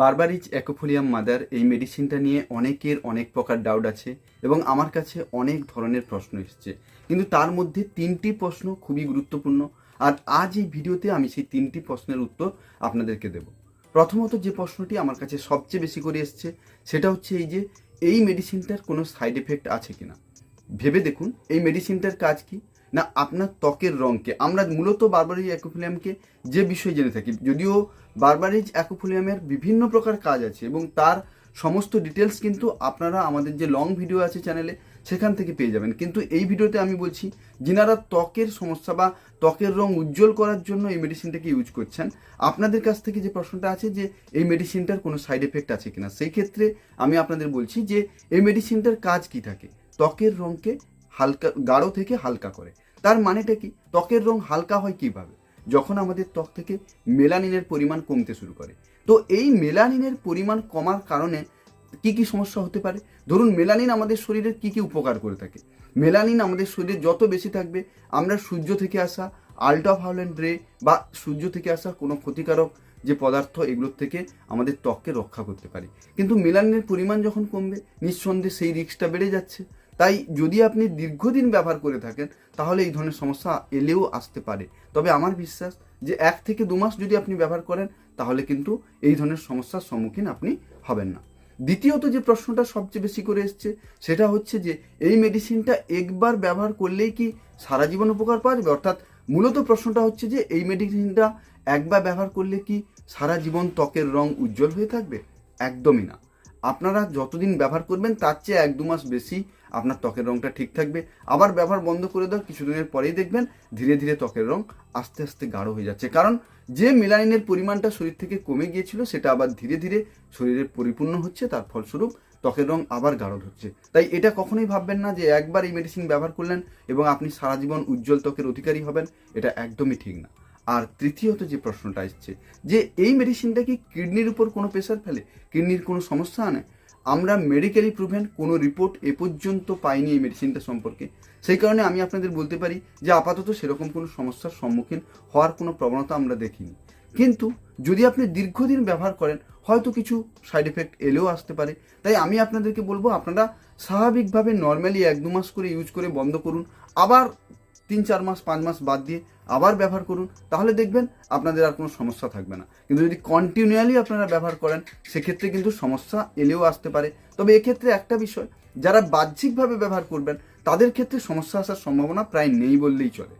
বারবারিজ অ্যাকোফোলিয়াম mother এই মেডিসিনটা নিয়ে অনেকের অনেক প্রকার ডাউট আছে এবং আমার কাছে অনেক ধরনের প্রশ্ন এসেছে। কিন্তু তার মধ্যে তিনটি প্রশ্ন খুবই গুরুত্বপূর্ণ আর আজ এই ভিডিওতে আমি সেই তিনটি প্রশ্নের উত্তর আপনাদেরকে দেব। প্রথমত যে প্রশ্নটি আমার কাছে সবচেয়ে বেশি করে এসছে সেটা হচ্ছে এই যে, এই মেডিসিনটার কোনো সাইড এফেক্ট আছে কিনা? ভেবে দেখুন, এই মেডিসিনটার কাজ কি? না, আপনার ত্বকের রঙকে আমরা মূলত বারবারিজ অ্যাকোফিলিয়ামকে যে বিষয়ে জেনে থাকি, যদিও বারবারিজ অ্যাকোফোলিয়ামের বিভিন্ন প্রকার কাজ আছে এবং তার সমস্ত ডিটেলস কিন্তু আপনারা আমাদের যে লং ভিডিও আছে চ্যানেলে সেখান থেকে পেয়ে যাবেন। কিন্তু এই ভিডিওতে আমি বলছি, যিনারা ত্বকের সমস্যা বা ত্বকের রং উজ্জ্বল করার জন্য এই মেডিসিনটাকে ইউজ করছেন, আপনাদের কাছ থেকে যে প্রশ্নটা আছে যে এই মেডিসিনটার কোনো সাইড এফেক্ট আছে কিনা, সেই ক্ষেত্রে আমি আপনাদের বলছি যে এই মেডিসিনটার কাজ কি থাকে? ত্বকের রঙকে হালকা, গাঢ় থেকে হালকা করে। তার মানেটা কি? ত্বকের রং হালকা হয় কীভাবে? যখন আমাদের ত্বক থেকে মেলানিনের পরিমাণ কমতে শুরু করে। তো এই মেলানিনের পরিমাণ কমার কারণে কি কি সমস্যা হতে পারে? ধরুন, মেলানিন আমাদের শরীরের কি কি উপকার করে থাকে? মেলানিন আমাদের শরীরে যত বেশি থাকবে, আমরা সূর্য থেকে আসা আল্ট্রাভায়োলেট রে বা সূর্য থেকে আসা কোনো ক্ষতিকারক যে পদার্থ, এগুলোর থেকে আমাদের ত্বককে রক্ষা করতে পারি। কিন্তু মেলানিনের পরিমাণ যখন কমবে, নিঃসন্দেহে সেই রিস্কটা বেড়ে যাচ্ছে। তাই যদি আপনি দীর্ঘদিন ব্যবহার করে থাকেন, তাহলে এই ধরনের সমস্যা এলেও আসতে পারে। তবে আমার বিশ্বাস যে এক থেকে দু মাস যদি আপনি ব্যবহার করেন, তাহলে কিন্তু এই ধরনের সমস্যার সম্মুখীন আপনি হবেন না। দ্বিতীয়ত যে প্রশ্নটা সবচেয়ে বেশি করে এসছে, সেটা হচ্ছে যে এই মেডিসিনটা একবার ব্যবহার করলেই কি সারা জীবন উপকার পাওয়া যাবে? অর্থাৎ মূলত প্রশ্নটা হচ্ছে যে এই মেডিসিনটা একবার ব্যবহার করলে কি সারা জীবন ত্বকের রং উজ্জ্বল হয়ে থাকবে? একদমই না। আপনারা যতদিন ব্যবহার করবেন, তার চেয়ে এক দু মাস বেশি আপনার ত্বকের রংটা ঠিক থাকবে। আবার ব্যবহার বন্ধ করে দাও, কিছুদিনের পরেই দেখবেন ধীরে ধীরে ত্বকের রং আস্তে আস্তে গাঢ় হয়ে যাচ্ছে। কারণ যে মেলানিনের পরিমাণটা শরীর থেকে কমে গিয়েছিল, সেটা আবার ধীরে ধীরে শরীরে পরিপূর্ণ হচ্ছে, তার ফলস্বরূপ ত্বকের রং আবার গাঢ় হচ্ছে। তাই এটা কখনোই ভাববেন না যে একবার এই মেডিসিন ব্যবহার করলেন এবং আপনি সারা জীবন উজ্জ্বল ত্বকের অধিকারী হবেন, এটা একদমই ঠিক না। আর তৃতীয়ত যে প্রশ্নটা এসছে যে এই মেডিসিনটা কি কিডনির উপর কোনো প্রেশার ফেলে? কিডনির কোনো সমস্যা আনে? আমরা মেডিকেলি প্রুভেন কোনো রিপোর্ট এ পর্যন্ত পাইনি এই মেডিসিনটা সম্পর্কে। সেই কারণে আমি আপনাদের বলতে পারি যে আপাতত সেরকম কোনো সমস্যার সম্মুখীন হওয়ার কোনো প্রবণতা আমরা দেখিনি। কিন্তু যদি আপনি দীর্ঘদিন ব্যবহার করেন, হয়তো কিছু সাইড এফেক্ট এলেও আসতে পারে। তাই আমি আপনাদেরকে বলব, আপনারা স্বাভাবিকভাবে নর্মালি এক দু মাস করে ইউজ করে বন্ধ করুন। আবার তিন, চার মাস, পাঁচ মাস বাদ দিয়ে আবার ব্যবহার করুন, তাহলে দেখবেন আপনাদের আর কোনো সমস্যা থাকবে না। কিন্তু যদি কন্টিনিউয়ালি আপনারা ব্যবহার করেন, সেক্ষেত্রে কিন্তু সমস্যা এলেও আসতে পারে। তবে এক্ষেত্রে একটা বিষয়, যারা বাহ্যিকভাবে ব্যবহার করবেন, তাদের ক্ষেত্রে সমস্যা আসার সম্ভাবনা প্রায় নেই বললেই চলে।